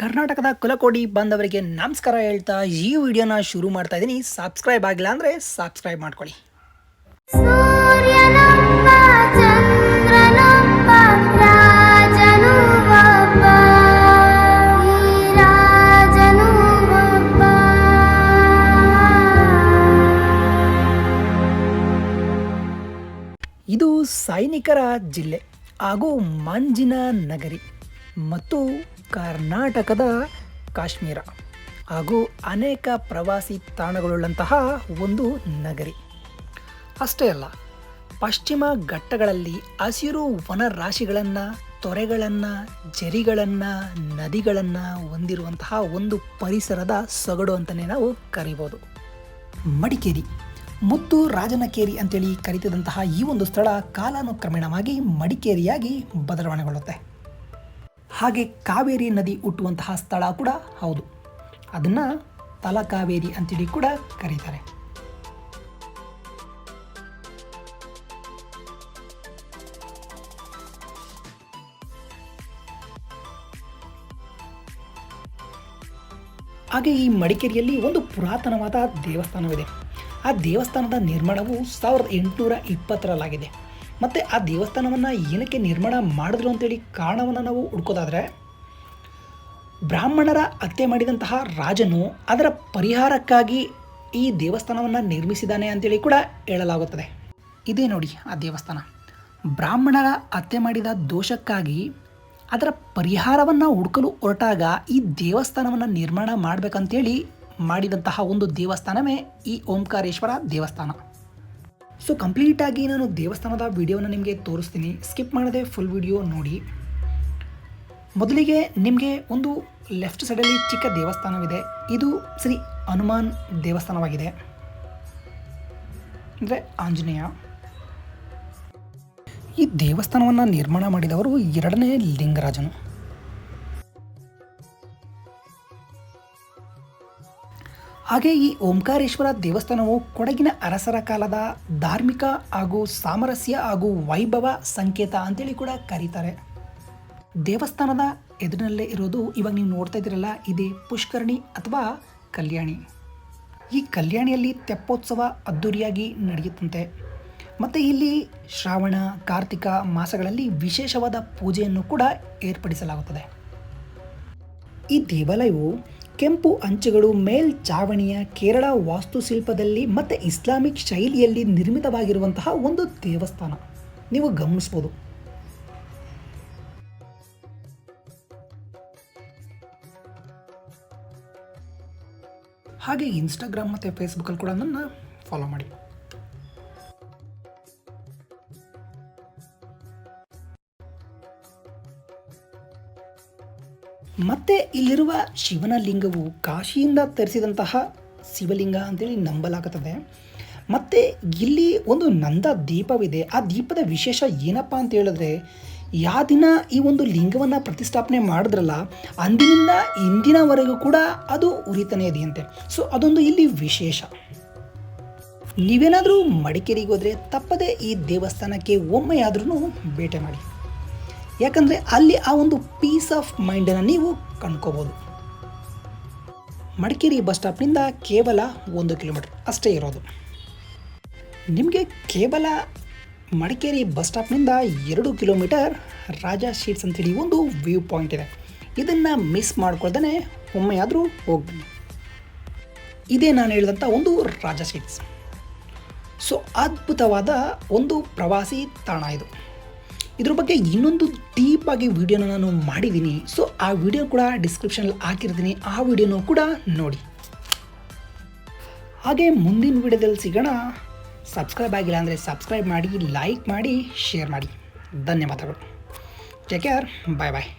ಕರ್ನಾಟಕದ ಕುಲಕೋಡಿ ಬಂದವರಿಗೆ ನಮಸ್ಕಾರ ಹೇಳ್ತಾ ಈ ವಿಡಿಯೋನ ಶುರು ಮಾಡ್ತಾ ಇದ್ದೀನಿ ಸಬ್ಸ್ಕ್ರೈಬ್ ಆಗಿಲ್ಲ ಅಂದರೆ ಸಬ್ಸ್ಕ್ರೈಬ್ ಮಾಡ್ಕೊಳ್ಳಿ. ಇದು ಸೈನಿಕರ ಜಿಲ್ಲೆ ಹಾಗೂ ಮಂಜಿನ ನಗರಿ. ಮತ್ತು ಕರ್ನಾಟಕದ ಕಾಶ್ಮೀರ ಹಾಗೂ ಅನೇಕ ಪ್ರವಾಸಿ ತಾಣಗಳುಳ್ಳಂತಹ ಒಂದು ನಗರಿ. ಅಷ್ಟೇ ಅಲ್ಲ, ಪಶ್ಚಿಮ ಘಟ್ಟಗಳಲ್ಲಿ ಹಸಿರು ವನರಾಶಿಗಳನ್ನು ತೊರೆಗಳನ್ನು, ಜರಿಗಳನ್ನು, ನದಿಗಳನ್ನು ಹೊಂದಿರುವಂತಹ ಒಂದು ಪರಿಸರದ ಸೊಗಡು ಅಂತಲೇ ನಾವು ಕರಿಬೋದು. ಮಡಿಕೇರಿ, ಮುತ್ತು ರಾಜನಕೇರಿ ಅಂತೇಳಿ ಕರೀತಿದ್ದಂತಹ ಈ ಒಂದು ಸ್ಥಳ ಕಾಲಾನುಕ್ರಮೇಣವಾಗಿ ಮಡಿಕೇರಿಯಾಗಿ ಬದಲಾವಣೆಗೊಳ್ಳುತ್ತೆ. ಹಾಗೆ ಕಾವೇರಿ ನದಿ ಹುಟ್ಟುವಂತಹ ಸ್ಥಳ ಕೂಡ ಹೌದು. ಅದನ್ನು ತಲಕಾವೇರಿ ಅಂತೇಳಿ ಕೂಡ ಕರೀತಾರೆ. ಹಾಗೆ ಈ ಮಡಿಕೇರಿಯಲ್ಲಿ ಒಂದು ಪುರಾತನವಾದ ದೇವಸ್ಥಾನವಿದೆ. ಆ ದೇವಸ್ಥಾನದ ನಿರ್ಮಾಣವು ಸಾವಿರದ ಎಂಟುನೂರ ಇಪ್ಪತ್ತರಲ್ಲಾಗಿದೆ. ಮತ್ತು ಆ ದೇವಸ್ಥಾನವನ್ನು ಏನಕ್ಕೆ ನಿರ್ಮಾಣ ಮಾಡಿದ್ರು ಅಂತೇಳಿ ಕಾರಣವನ್ನು ನಾವು ಹುಡ್ಕೋದಾದರೆ, ಬ್ರಾಹ್ಮಣರ ಹತ್ಯೆ ಮಾಡಿದಂತಹ ರಾಜನು ಅದರ ಪರಿಹಾರಕ್ಕಾಗಿ ಈ ದೇವಸ್ಥಾನವನ್ನು ನಿರ್ಮಿಸಿದ್ದಾನೆ ಅಂತೇಳಿ ಕೂಡ ಹೇಳಲಾಗುತ್ತದೆ. ಇದೇ ನೋಡಿ ಆ ದೇವಸ್ಥಾನ. ಬ್ರಾಹ್ಮಣರ ಹತ್ಯೆ ಮಾಡಿದ ದೋಷಕ್ಕಾಗಿ ಅದರ ಪರಿಹಾರವನ್ನು ಹುಡುಕಲು ಹೊರಟಾಗ ಈ ದೇವಸ್ಥಾನವನ್ನು ನಿರ್ಮಾಣ ಮಾಡಬೇಕಂತೇಳಿ ಮಾಡಿದಂತಹ ಒಂದು ದೇವಸ್ಥಾನವೇ ಈ ಓಂಕಾರೇಶ್ವರ ದೇವಸ್ಥಾನ. ಸೊ ಕಂಪ್ಲೀಟಾಗಿ ನಾನು ದೇವಸ್ಥಾನದ ವಿಡಿಯೋನ ನಿಮಗೆ ತೋರಿಸ್ತೀನಿ. ಸ್ಕಿಪ್ ಮಾಡದೆ ಫುಲ್ ವಿಡಿಯೋ ನೋಡಿ. ಮೊದಲಿಗೆ ನಿಮಗೆ ಒಂದು ಲೆಫ್ಟ್ ಸೈಡಲ್ಲಿ ಚಿಕ್ಕ ದೇವಸ್ಥಾನವಿದೆ. ಇದು ಶ್ರೀ ಹನುಮಾನ್ ದೇವಸ್ಥಾನವಾಗಿದೆ. ಅಂದರೆ ಆಂಜನೇಯ. ಈ ದೇವಸ್ಥಾನವನ್ನು ನಿರ್ಮಾಣ ಮಾಡಿದವರು ಎರಡನೇ ಲಿಂಗರಾಜನು. ಹಾಗೆ ಈ ಓಂಕಾರೇಶ್ವರ ದೇವಸ್ಥಾನವು ಕೊಡಗಿನ ಅರಸರ ಕಾಲದ ಧಾರ್ಮಿಕ ಹಾಗೂ ಸಾಮರಸ್ಯ ಹಾಗೂ ವೈಭವ ಸಂಕೇತ ಅಂತೇಳಿ ಕೂಡ ಕರೀತಾರೆ. ದೇವಸ್ಥಾನದ ಎದುರಿನಲ್ಲೇ ಇರೋದು ಇವಾಗ ನೀವು ನೋಡ್ತಾ ಇದ್ದೀರಲ್ಲ, ಇದೇ ಪುಷ್ಕರಣಿ ಅಥವಾ ಕಲ್ಯಾಣಿ. ಈ ಕಲ್ಯಾಣಿಯಲ್ಲಿ ತೆಪ್ಪೋತ್ಸವ ಅದ್ದೂರಿಯಾಗಿ ನಡೆಯುತ್ತಂತೆ. ಮತ್ತು ಇಲ್ಲಿ ಶ್ರಾವಣ, ಕಾರ್ತಿಕ ಮಾಸಗಳಲ್ಲಿ ವಿಶೇಷವಾದ ಪೂಜೆಯನ್ನು ಕೂಡ ಏರ್ಪಡಿಸಲಾಗುತ್ತದೆ. ಈ ದೇವಾಲಯವು ಕೆಂಪು ಅಂಚುಗಳು ಮೇಲ್ಛಾವಣಿಯ ಕೇರಳ ವಾಸ್ತುಶಿಲ್ಪದಲ್ಲಿ ಮತ್ತು ಇಸ್ಲಾಮಿಕ್ ಶೈಲಿಯಲ್ಲಿ ನಿರ್ಮಿತವಾಗಿರುವಂತಹ ಒಂದು ದೇವಸ್ಥಾನ. ನೀವು ಗಮನಿಸ್ಬೋದು. ಹಾಗೆ ಇನ್ಸ್ಟಾಗ್ರಾಮ್ ಮತ್ತು ಫೇಸ್ಬುಕ್ಕಲ್ಲಿ ಕೂಡ ನನ್ನ ಫಾಲೋ ಮಾಡಿ. ಮತ್ತೆ ಇಲ್ಲಿರುವ ಶಿವನ ಲಿಂಗವು ಕಾಶಿಯಿಂದ ತರಿಸಿದಂತಹ ಶಿವಲಿಂಗ ಅಂತೇಳಿ ನಂಬಲಾಗುತ್ತದೆ. ಮತ್ತು ಇಲ್ಲಿ ಒಂದು ನಂದ ದೀಪವಿದೆ. ಆ ದೀಪದ ವಿಶೇಷ ಏನಪ್ಪ ಅಂತ ಹೇಳಿದ್ರೆ ಯಾವ ದಿನ ಈ ಒಂದು ಲಿಂಗವನ್ನು ಪ್ರತಿಷ್ಠಾಪನೆ ಮಾಡಿದ್ರಲ್ಲ, ಅಂದಿನಿಂದ ಇಂದಿನವರೆಗೂ ಕೂಡ ಅದು ಉರಿತನೇ ಇದೆಯಂತೆ. ಸೊ ಅದೊಂದು ಇಲ್ಲಿ ವಿಶೇಷ. ನೀವೇನಾದರೂ ಮಡಿಕೇರಿಗೆ ಹೋದರೆ ತಪ್ಪದೇ ಈ ದೇವಸ್ಥಾನಕ್ಕೆ ಒಮ್ಮೆಯಾದ್ರೂ ಭೇಟಿ ಮಾಡಿ. ಯಾಕಂದರೆ ಅಲ್ಲಿ ಆ ಒಂದು ಪೀಸ್ ಆಫ್ ಮೈಂಡನ್ನು ನೀವು ಕಂಡ್ಕೋಬೋದು. ಮಡಿಕೇರಿ ಬಸ್ ಸ್ಟಾಪ್ನಿಂದ ಕೇವಲ ಒಂದು ಕಿಲೋಮೀಟರ್ ಅಷ್ಟೇ ಇರೋದು. ನಿಮಗೆ ಕೇವಲ ಮಡಿಕೇರಿ ಬಸ್ ಸ್ಟಾಪ್ನಿಂದ ಎರಡು ಕಿಲೋಮೀಟರ್ ರಾಜ ಶೀಟ್ಸ್ ಅಂತೇಳಿ ಒಂದು ವ್ಯೂ ಪಾಯಿಂಟ್ ಇದೆ. ಇದನ್ನು ಮಿಸ್ ಮಾಡ್ಕೊಳ್ದೇ ಒಮ್ಮೆಯಾದರೂ ಹೋಗ್ಬೋದು. ಇದೇ ನಾನು ಹೇಳಿದಂಥ ಒಂದು ರಾಜ ಶೀಟ್ಸ್ ಸೊ ಅದ್ಭುತವಾದ ಒಂದು ಪ್ರವಾಸಿ ತಾಣ ಇದು. ಇದ್ರ ಬಗ್ಗೆ ಇನ್ನೊಂದು ಡೀಪಾಗಿ ವಿಡಿಯೋನ ನಾನು ಮಾಡಿದ್ದೀನಿ ಸೊ ಆ ವಿಡಿಯೋ ಕೂಡ ಡಿಸ್ಕ್ರಿಪ್ಷನಲ್ಲಿ ಹಾಕಿರ್ತೀನಿ. ಆ ವಿಡಿಯೋನೂ ಕೂಡ ನೋಡಿ. ಹಾಗೆ ಮುಂದಿನ ವಿಡಿಯೋದಲ್ಲಿ ಸಿಗೋಣ. ಸಬ್ಸ್ಕ್ರೈಬ್ ಆಗಿಲ್ಲ ಅಂದರೆ ಸಬ್ಸ್ಕ್ರೈಬ್ ಮಾಡಿ ಲೈಕ್ ಮಾಡಿ ಶೇರ್ ಮಾಡಿ. ಧನ್ಯವಾದಗಳು. ಟೇಕ್ ಕೇರ್ ಬಾಯ್ ಬಾಯ್